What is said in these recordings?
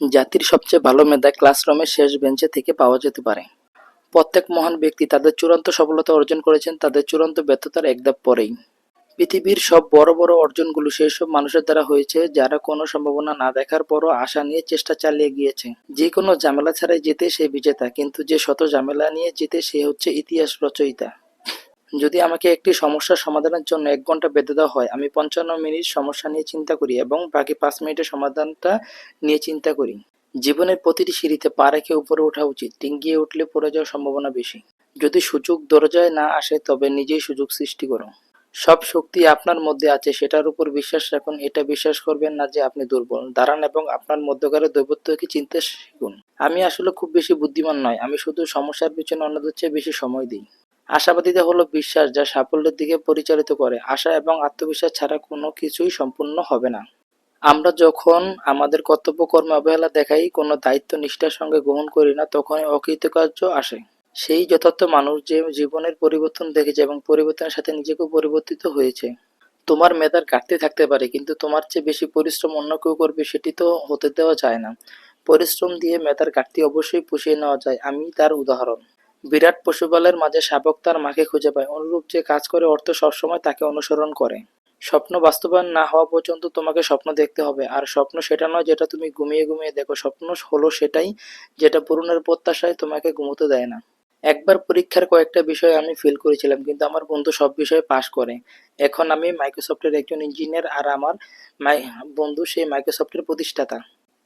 জাতির সবচেয়ে ভালো মেধা ক্লাসরুমের শেষ বেঞ্চে থেকে পাওয়া যেতে পারে। প্রত্যেক মহান ব্যক্তি তাদের চূড়ান্ত সফলতা অর্জন করেছেন, তাদের চূড়ান্ত ব্যর্থতার এক ধাপ পরেই। পৃথিবীর সব বড় বড় অর্জনগুলো সেই সব মানুষের দ্বারা হয়েছে, যারা কোনো সম্ভাবনা না দেখার পরও আশা নিয়ে চেষ্টা চালিয়ে গিয়েছে। যে কোনো ঝামেলা ছাড়াই জিতে সে বিজেতা, কিন্তু যে শত ঝামেলা নিয়ে জিতে সে হচ্ছে ইতিহাস রচয়িতা। যদি আমাকে একটি সমস্যার সমাধানের জন্য এক ঘণ্টা বেঁধে দেওয়া হয়, আমি পঞ্চান্ন মিনিট সমস্যা নিয়ে চিন্তা করি এবং বাকি পাঁচ মিনিটের সমাধানটা নিয়ে চিন্তা করি। জীবনের প্রতিটি সিঁড়িতে পা রেখে উপরে ওঠা উচিত, ডিঙ্গিয়ে উঠলে পড়ে যাওয়ার সম্ভাবনা বেশি। যদি সুযোগ দরজায় না আসে, তবে নিজেই সুযোগ সৃষ্টি করো। সব শক্তি আপনার মধ্যে আছে, সেটার উপর বিশ্বাস রাখুন, এটা বিশ্বাস করবেন না যে আপনি দুর্বল। দাঁড়ান এবং আপনার মধ্যকার দৈবত্বকে চিনতে শিখুন। আমি আসলে খুব বেশি বুদ্ধিমান নয়, আমি শুধু সমস্যার পিছনে অন্যদের চেয়ে বেশি সময় দিই। আশাবাদীতে হলো বিশ্বাস, যা সাফল্যের দিকে পরিচালিত করে। আশা এবং আত্মবিশ্বাস ছাড়া কোনো কিছুই সম্পূর্ণ হবে না। আমরা যখন আমাদের কর্তব্য, কর্মে, অবহেলা দেখাই, কোনো দায়িত্ব, নিষ্ঠার সঙ্গে গ্রহণ করি না, তখনই অকৃতকার্য আসে। সেই যথার্থ মানুষ যে জীবনের পরিবর্তন দেখেছে এবং পরিবর্তনের সাথে নিজেকেও পরিবর্তিত হয়েছে। তোমার মেধার ঘাটতি থাকতে পারে, কিন্তু তোমার চেয়ে বেশি পরিশ্রম অন্য কেউ করবে, সেটি তো হতে দেওয়া যায় না। পরিশ্রম দিয়ে মেধার ঘাটতি অবশ্যই পুষিয়ে নেওয়া যায়। আমি তার উদাহরণ। বিরাট পশুপালের মাঝে শাবক তার মাকে খুঁজে পায়। অনুরূপ যে কাজ করে, অর্থ সবসময় তাকে অনুসরণ করে। স্বপ্ন বাস্তবায়ন না হওয়া পর্যন্ত তোমাকে স্বপ্ন দেখতে হবে। আর স্বপ্ন সেটা নয় যেটা তুমি ঘুমিয়ে ঘুমিয়ে দেখো। স্বপ্ন হলো সেটাই যেটা পূরণের প্রত্যাশায় তোমাকে ঘুমোতে দেয় না। একবার পরীক্ষার কয়েকটা বিষয় আমি ফেল করেছিলাম, কিন্তু আমার বন্ধু সব বিষয়ে পাশ করে। এখন আমি মাইক্রোসফটের একজন ইঞ্জিনিয়ার আর আমার বন্ধু সেই মাইক্রোসফটের প্রতিষ্ঠাতা।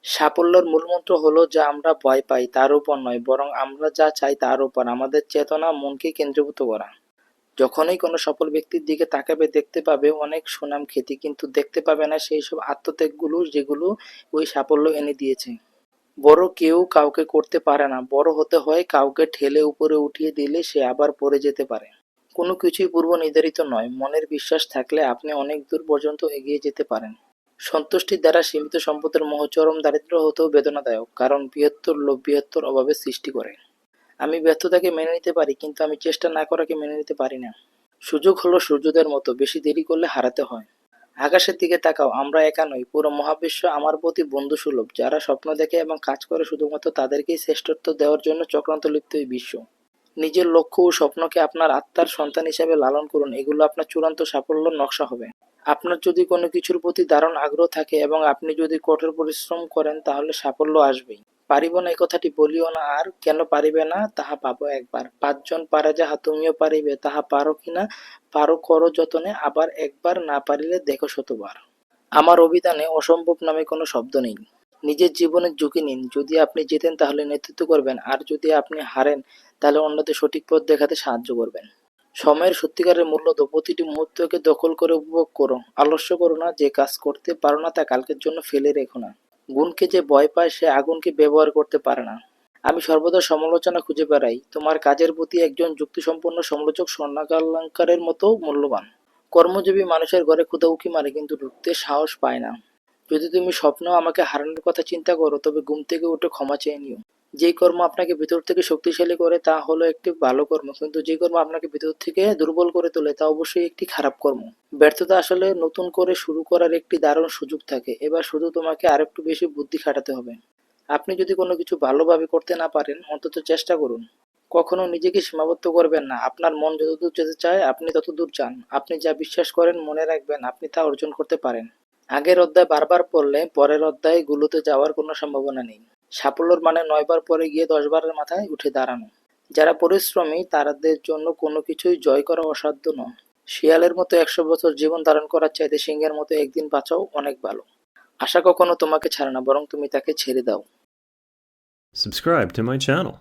সাফল্যের মূলমন্ত্র হলো যা আমরা ভয় পাই, তার উপর নয়, বরং আমরা যা চাই তার উপর। আমাদের চেতনা মনকে কেন্দ্রীভূত করা। যখনই কোনো সফল ব্যক্তির দিকে তাকাবে, দেখতে পাবে অনেক সুনাম খ্যাতি কিন্তু দেখতে পাবে না সেই সব আত্মত্যাগগুলো যেগুলো ওই সাফল্য এনে দিয়েছে। বড় কেউ কাউকে করতে পারে না। বড় হতে হয় কাউকে ঠেলে উপরে উঠিয়ে দিলে সে আবার পড়ে যেতে পারে। কোনো কিছুই পূর্ব নির্ধারিত নয়। মনের বিশ্বাস থাকলে আপনি অনেক দূর পর্যন্ত এগিয়ে যেতে পারেন। সন্তুষ্টির দ্বারা সীমিত সম্পদের মহচরম দারিদ্র হতেও বেদনাদায়ক, কারণ বৃহত্তর লোভ বৃহত্তর অভাবের সৃষ্টি করে। আমি ব্যর্থতাকে মেনে নিতে পারি, কিন্তু আমি চেষ্টা না করাকে মেনে নিতে পারি না। সুযোগ হলো সূর্যদের মতো, বেশি দেরি করলে হারাতে হয়। আকাশের দিকে তাকাও, আমরা একা নই, পুরো মহাবিশ্ব আমার প্রতি বন্ধু সুলভ যারা স্বপ্ন দেখে এবং কাজ করে শুধুমাত্র তাদেরকেই শ্রেষ্ঠত্ব দেওয়ার জন্য চক্রান্ত লিপ্ত এই বিশ্ব। নিজের লক্ষ্য ও স্বপ্নকে আপনার আত্মার সন্তান হিসেবে লালন করুন, এগুলো আপনার চূড়ান্ত সাফল্য নকশা হবে। আপনার যদি কোনো কিছুর প্রতি দারুণ আগ্রহ থাকে এবং আপনি যদি কঠোর পরিশ্রম করেন, তাহলে সাফল্য আসবেই। পারিব না এই কথাটি, বলিও না আর কেন পারিবে না, তাহা পাবো একবার। পাঁচজন পারে যাহা তুমিও পারিবে, তাহা পারো কিনা পারো করো যতনে, আবার একবার না পারিলে দেখো শতবার। আমার অভিধানে অসম্ভব নামে কোনো শব্দ নেই। নিজের জীবনের ঝুঁকি নিন। যদি আপনি জেতেন, তাহলে নেতৃত্ব করবেন। আর যদি আপনি হারেন, তাহলে অন্যদের সঠিক পথ দেখাতে সাহায্য করবেন। সময়ের সত্যিকারের মূল্য তো প্রতিটি মুহূর্তকে দখল করে উপভোগ করো। আলস্য করো না, যে কাজ করতে পারো না তা কালকের জন্য ফেলে রেখো না। গুণকে যে ভয় পায়, সে আগুনকে ব্যবহার করতে পারে না। আমি সর্বদা সমালোচনা খুঁজে বেড়াই। তোমার কাজের প্রতি একজন যুক্তিসম্পন্ন সমালোচক স্বর্ণালঙ্কারের মতো মূল্যবান। কর্মজীবী মানুষের ঘরে ক্ষুদা উকি মারে, কিন্তু ঢুকতে সাহস পায় না। যদি তুমি স্বপ্ন আমাকে হারানোর কথা চিন্তা করো, তবে ঘুম থেকে উঠে ক্ষমা চেয়ে নিও। যেই কর্ম আপনাকে ভিতর থেকে শক্তিশালী করে, তা হলো একটি ভালো কর্ম। কিন্তু যে কর্ম আপনাকে ভিতর থেকে দুর্বল করে তোলে, তা অবশ্যই একটি খারাপ কর্ম। ব্যর্থতা আসলে নতুন করে শুরু করার একটি দারুণ সুযোগ থাকে। এবার শুধু তোমাকে আরেকটু বেশি বুদ্ধি খাটাতে হবে। আপনি যদি কোনো কিছু ভালোভাবে করতে না পারেন, অন্তত চেষ্টা করুন। কখনো নিজেকে সীমাবদ্ধ করবেন না। আপনার মন যতদূর যেতে চায়, আপনি ততদূর চান আপনি যা বিশ্বাস করেন, মনে রাখবেন, আপনি তা অর্জন করতে পারেন। আগের অধ্যায় বারবার পড়লে, পরের অধ্যায়গুলোতে যাওয়ার কোনো সম্ভাবনা নেই। সাফল্যর মানে নয়বার পরে গিয়ে দশবারের মাথায় উঠে দাঁড়ানো। যারা পরিশ্রমী, তারাদের জন্য কোনো কিছুই জয় করা অসাধ্য নয়। শিয়ালের মতো একশো বছর জীবন ধারণ করার চাইতে সিংহের মতো একদিন বাঁচাও অনেক ভালো। আশা কখনো তোমাকে ছাড়ে না, বরং তুমি তাকে ছেড়ে দাও। Subscribe to my channel.